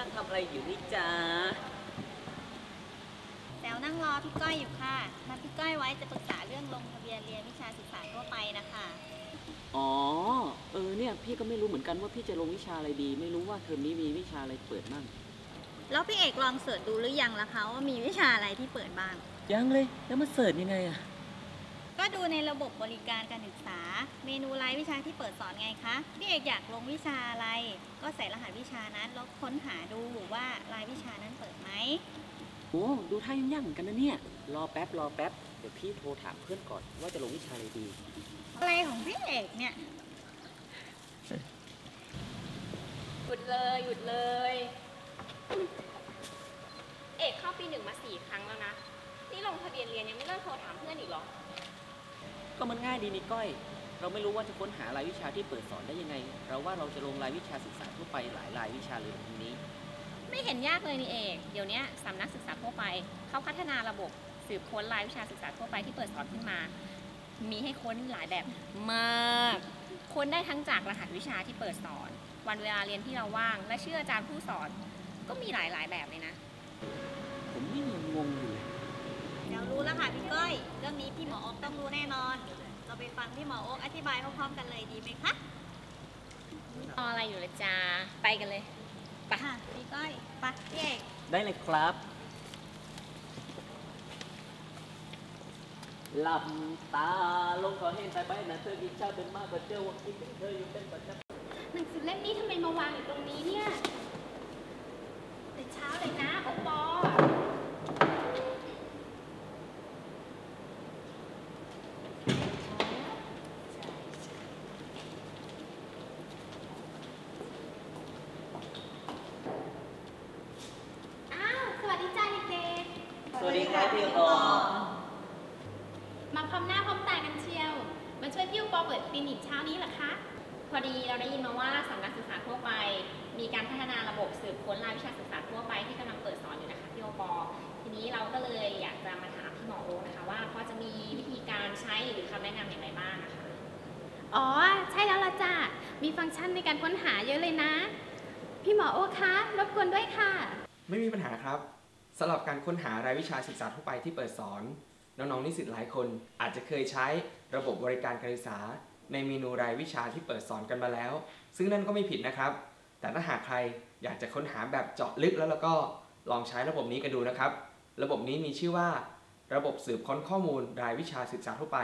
นั่งทำอะไรอยู่นี่จ้าแซวนั่งรอพี่ก้อยอยู่ค่ะนัดพี่ก้อยไว้จะปรึกษาเรื่องลงทะเบียนเรียนวิชาศึกษาทั่วไปนะคะ อ๋อ เออเนี่ย พี่ก็ไม่รู้เหมือนกันว่าพี่จะลงวิชาอะไรดี ไม่รู้ว่าเทอมนี้มีวิชาอะไรเปิดบ้างแล้วพี่เอกลองเสิร์ชดูหรือยังล่ะคะว่ามีวิชาอะไรที่เปิดบ้างยังเลยแล้วมาเสิร์ชยังไงอะ ก็ดูในระบบบริการการศึกษา เมนูรายวิชาที่เปิดสอนไงคะพี่เอกอยากลงวิชาอะไร ก็ใส่รหัสวิชานั้นแล้วค้นหาดูว่ารายวิชานั้นเปิดไหมโอ้ดูท่ายุ่งยากเหมือนกันนะเนี่ย รอแป๊บรอแป๊บ เดี๋ยวพี่โทรถามเพื่อนก่อนว่าจะลงวิชาอะไรดี อะไรของพี่เอกเนี่ย หยุดเลยหยุดเลย เอกเข้าปีหนึ่งมาสี่ครั้งแล้วนะ นี่ลงทะเบียนเรียนยังไม่เลิกโทรถามเพื่อนอีกเหรอ ก็มันง่ายดีนี่ก้อย เราไม่รู้ว่าจะค้นหารายวิชาที่เปิดสอนได้ยังไง เราว่าเราจะลงรายวิชาศึกษาทั่วไปหลายรายวิชาเลยในนี้ ไม่เห็นยากเลยนี่เอกเดี๋ยวนี้สำนักศึกษาทั่วไปเขาพัฒนาระบบสืบค้นรายวิชาศึกษาทั่วไปที่เปิดสอนขึ้นมา มีให้ค้นหลายแบบมาก ค้นได้ทั้งจากรหัสวิชาที่เปิดสอน วันเวลาเรียนที่เราว่าง และชื่ออาจารย์ผู้สอน ก็มีหลายๆแบบเลยนะ ผมนี่ยังงงอยู่เลยเดี๋ยวรู้แล้วค่ะพี่ก้อยเรื่องนี้พี่ หมอโอ๊กต้องรู้แน่นอน เราไปฟังพี่หมอโอ๊กอธิบายพร้อมๆกันเลยดีไหมคะรออะไรอยู่ละจ้าไปกันเลยไปค่ะพี่ก้อยไปะพี่เอกได้เลยครับ หลับตาลงขอเห็นแต่ไปนะเธอกินชาเป็นมากกว่าเจ้าว่าคิดถึงเธออยู่เป็นประจำ หนังสือเล่มนี้ทำไมมาวางอยู่ตรงนี้เนี่ยแต่เช้าเลยนะโอปออ้าว สวัสดีจ้าเด็ก สวัสดีครับ พี่โอๆมาพร้อมหน้าพร้อมตากันเชียว มาช่วยพี่โอปอเปิดคลินิกเช้านี้เหรอคะ พอดีเราได้ยินมาว่าสำนักศึกษาทั่วไป มีการพัฒนาระบบสืบค้นรายวิชาศึกษาทั่วไปที่กำลังเปิดสอนอยู่นะคะพี่โอปอ ทีนี้เราก็เลยอยากจะมาถามพี่หมอโอ๊คนะคะว่าพอจะมีวิธีการใช้หรือคำแนะนำอย่างไรบ้างนะคะ อ๋อ ใช่แล้วล่ะจ้ะ มีฟังก์ชันในการค้นหาเยอะเลยนะ พี่หมอโอ้คะ รบกวนด้วยค่ะ ไม่มีปัญหาครับ สำหรับการค้นหารายวิชาศึกษาทั่วไปที่เปิดสอน น้องๆนิสิตหลายคนอาจจะเคยใช้ระบบบริการการศึกษา ในเมนูรายวิชาที่เปิดสอนกันมาแล้ว ซึ่งนั่นก็ไม่ผิดนะครับ แต่ถ้าหากใครอยากจะค้นหาแบบเจาะลึกแล้วแล้วก็ลองใช้ระบบนี้กันดูนะครับ ระบบนี้มีชื่อว่า ระบบสืบค้นข้อมูลรายวิชาศึกษาทั่วไป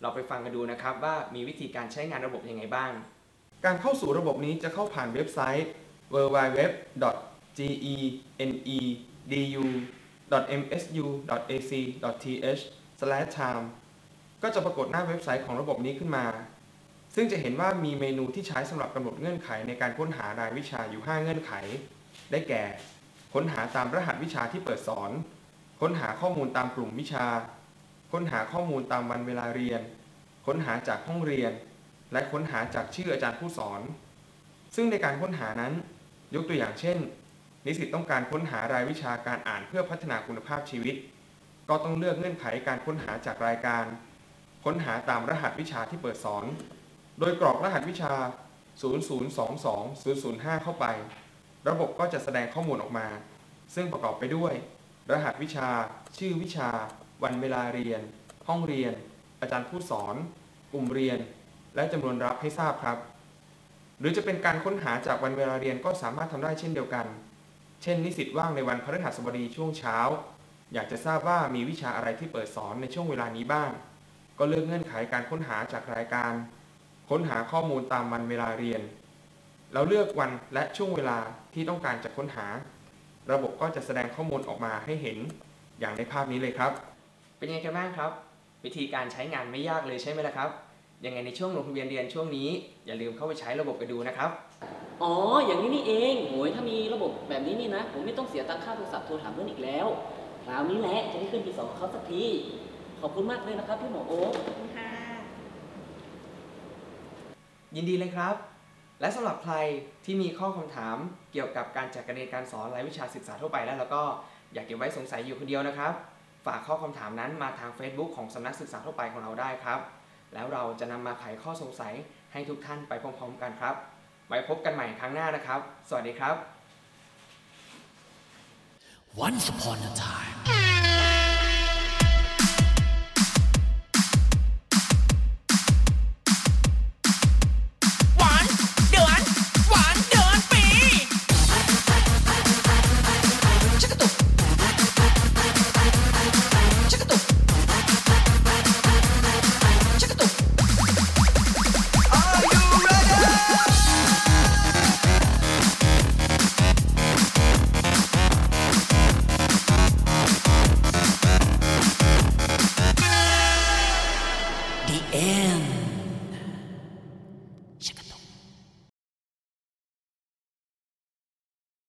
เราไปฟังกันดูนะครับว่ามีวิธีการใช้งานระบบยังไงบ้าง การเข้าสู่ระบบนี้จะเข้าผ่านเว็บไซต์ www.gene du.msu.ac.th/time ก็จะปรากฏหน้าเว็บไซต์ของระบบนี้ขึ้นมา ซึ่งจะเห็นว่ามีเมนูที่ใช้สำหรับกำหนดเงื่อนไขในการค้นหารายวิชาอยู่ 5 เงื่อนไข ได้แก่ ค้นหาตามรหัสวิชาที่เปิดสอน ค้นหาข้อมูลตามกลุ่มวิชา ค้นหาข้อมูลตามวันเวลาเรียน ค้นหาจากห้องเรียน และค้นหาจากชื่ออาจารย์ผู้สอน ซึ่งในการค้นหานั้น ยกตัวอย่างเช่น นิสิตต้องการค้นหารายวิชาการอ่านเพื่อพัฒนาคุณภาพชีวิต ก็ต้องเลือกเงื่อนไขการค้นหาจากรายการ ค้นหาตามรหัสวิชาที่เปิดสอน โดยกรอกรหัสวิชา 0022005 เข้าไป ระบบก็จะแสดงข้อมูลออกมา ซึ่งประกอบไปด้วย รหัสวิชา ชื่อวิชา วันเวลาเรียน ห้องเรียน อาจารย์ผู้สอน กลุ่มเรียน และจำนวนรับให้ทราบครับ หรือจะเป็นการค้นหาจากวันเวลาเรียนก็สามารถทำได้เช่นเดียวกัน เช่น นิสิตว่างในวันพฤหัสบดีช่วงเช้า อยากจะทราบว่ามีวิชาอะไรที่เปิดสอนในช่วงเวลานี้บ้าง ก็เลือกเงื่อนไขการค้นหาจากรายการ ค้นหาข้อมูลตามวันเวลาเรียนแล้วเลือกวันและช่วงเวลาที่ต้องการจะค้นหา ระบบก็จะแสดงข้อมูลออกมาให้เห็นอย่างในภาพนี้เลยครับ เป็นยังไงกันบ้างครับ วิธีการใช้งานไม่ยากเลยใช่ไหมล่ะครับยังไงในช่วงลงทะเบียนเรียนช่วงนี้ อย่าลืมเข้าไปใช้ระบบกันดูนะครับ อ๋อ อย่างนี้นี่เองโหยถ้ามีระบบแบบนี้นี่นะ ผมไม่ต้องเสียตังค่าโทรศัพท์โทรถามเพื่อนอีกแล้ว คราวนี้แหละ จะได้ขึ้นปีสองเขาสักที ขอบคุณมากเลยนะครับพี่หมอโอ๊คค่ะยินดีเลยครับ และสำหรับใครที่มีข้อคำถามเกี่ยวกับการจัดการเรียนการสอนรายวิชาศึกษาทั่วไปแล้ว แล้วก็อยากเก็บไว้สงสัยอยู่คนเดียวนะครับ ฝากข้อคำถามนั้นมาทาง Facebook ของสำนักศึกษาทั่วไปของเราได้ครับ แล้วเราจะนำมาไขข้อสงสัยให้ทุกท่านไปพร้อมๆ กันครับ ไว้พบกันใหม่ครั้งหน้านะครับ สวัสดีครับ Once upon a time